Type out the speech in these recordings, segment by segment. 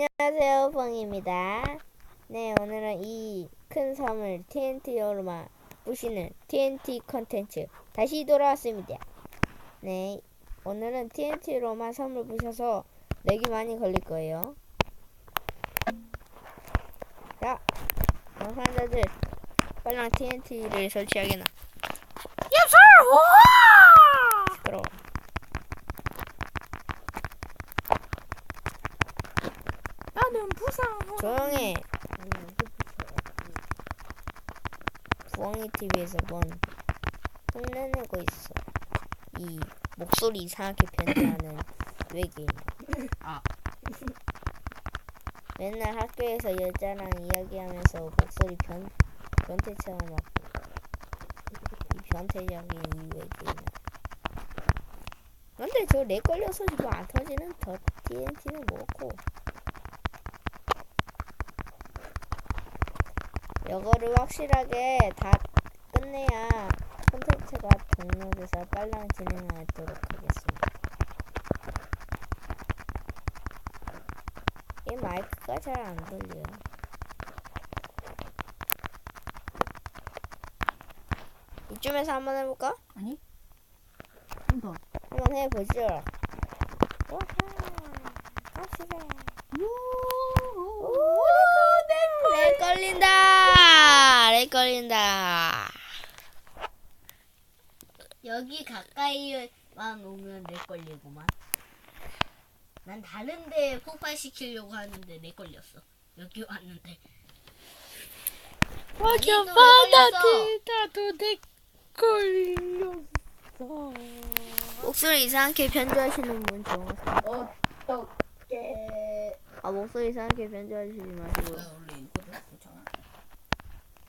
안녕하세요, 펑입니다. 네, 오늘은 이 큰 섬을 TNT로만 부시는 TNT 컨텐츠 다시 돌아왔습니다. 네, 오늘은 TNT로만 섬을 부셔서 렉이 많이 걸릴 거예요. 자, 영상자들 빨랑 TNT를 설치하게나. 예술! 우와! 시끄러워. 나는 부상. 조용해. 부엉이 TV에서 뭔 흉내내고 있어. 이 목소리 이상하게 변태하는 외계인. 아. 맨날 학교에서 여자랑 이야기하면서 목소리 변 변태처럼 하고 이 변태적인 이 외계인. 근데 저 렉 걸려서 지금 안 터지는 더 TNT는 뭐고? 이거를 확실하게 다 끝내야 콘텐츠가 등록돼서 빨랑 진행하도록 하겠습니다. 이 마이크가 잘 안 들려요. 이쯤에서 한번 해볼까? 아니? 한 번. 한번 해보죠. 와하, 갑시다. 오, 렉 걸린다. 렉 걸린다. 여기 가까이만 오면 내 걸리구만. 난 다른데 폭발시키려고 하는데 내 걸렸어. 여기 왔는데. 와겨 또 바다티 나도 내 걸렸어. 목소리 이상하게 변조하시는 분 좋아하세요. 어떻게? 아 목소리 이상하게 변조하시지 마시고.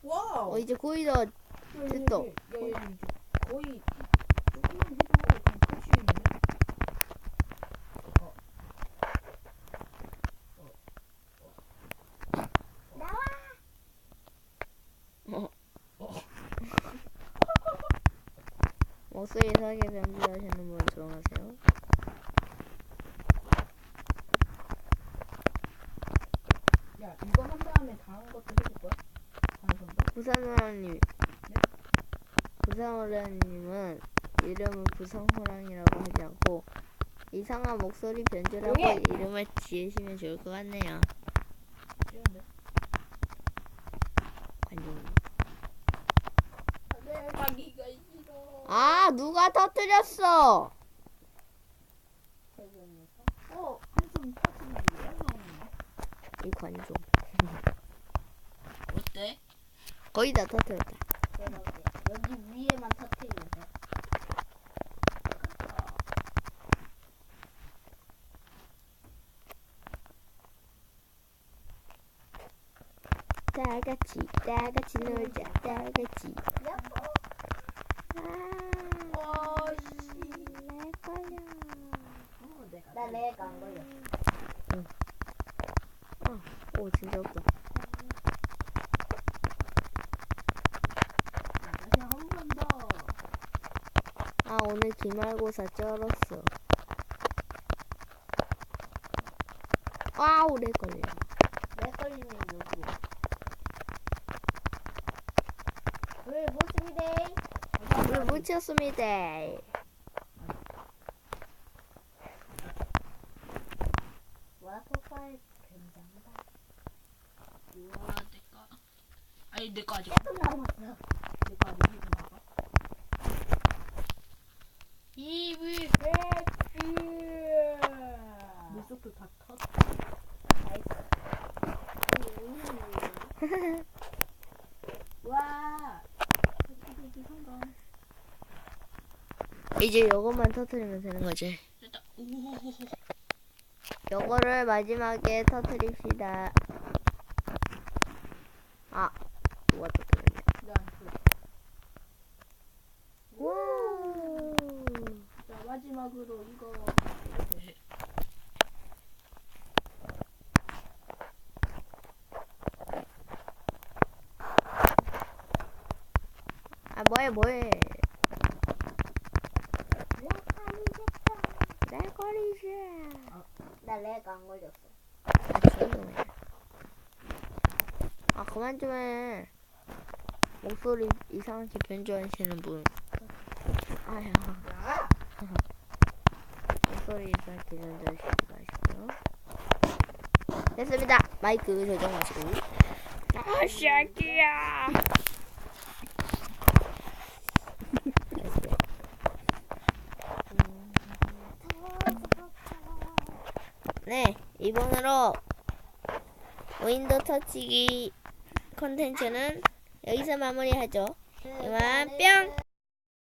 와우. 어 이제 거의 다 됐다. 거의 조금만 해도 그냥 끝이 있는데. 목소리 이상하게 변조하시는 분 좋아하세요. 야 이거 한 다음에 다음 것도 해줄 거야? 부산호랑님. 부산호랑님은 이름은 부산호랑이라고 하지 않고 이상한 목소리 변조라고 조용히 이름을 지으시면 좋을 것 같네요. 관종. 아 누가 터뜨렸어? 어. 이 관종. 거의 다 터뜨렸다. 여기 위에만 터트리면 돼. 다 같이 다 같이 놀자 다 같이. 아, 와씨. 내 걸려. 나 내가 안 걸렸어. 오 진짜 없다. 다시 한 번 더. 아 오늘 기말고사 쩔었어. 아 오래 걸려. 내 걸리면 여기. 왜 못습니다. 물 묻혔습니다. 와. 우와. 아니 내거 아직. 남았어. 내거 아직 봐봐. 이브 물속도 다 터. 와. 여기 성공. 이제 요것만 터트리면 되는 거지. 요거를 마지막에 터트립시다. 아 누가 터트렸냐? 난 그. 와. 자 마지막으로 이거. 아 뭐해 뭐해. 내 거리지. 나렉안 걸렸어. 아 그만 좀 해. 목소리 이상하게 변조하시는 분. 아야. 야! 목소리 이상하게 변조하시지 마시고요. 됐습니다. 마이크 조정하시고. 아, 샤키야. 됐어요. 네, 이번으로 윈도우 터치기 컨텐츠는 여기서 마무리하죠. 이만 뿅!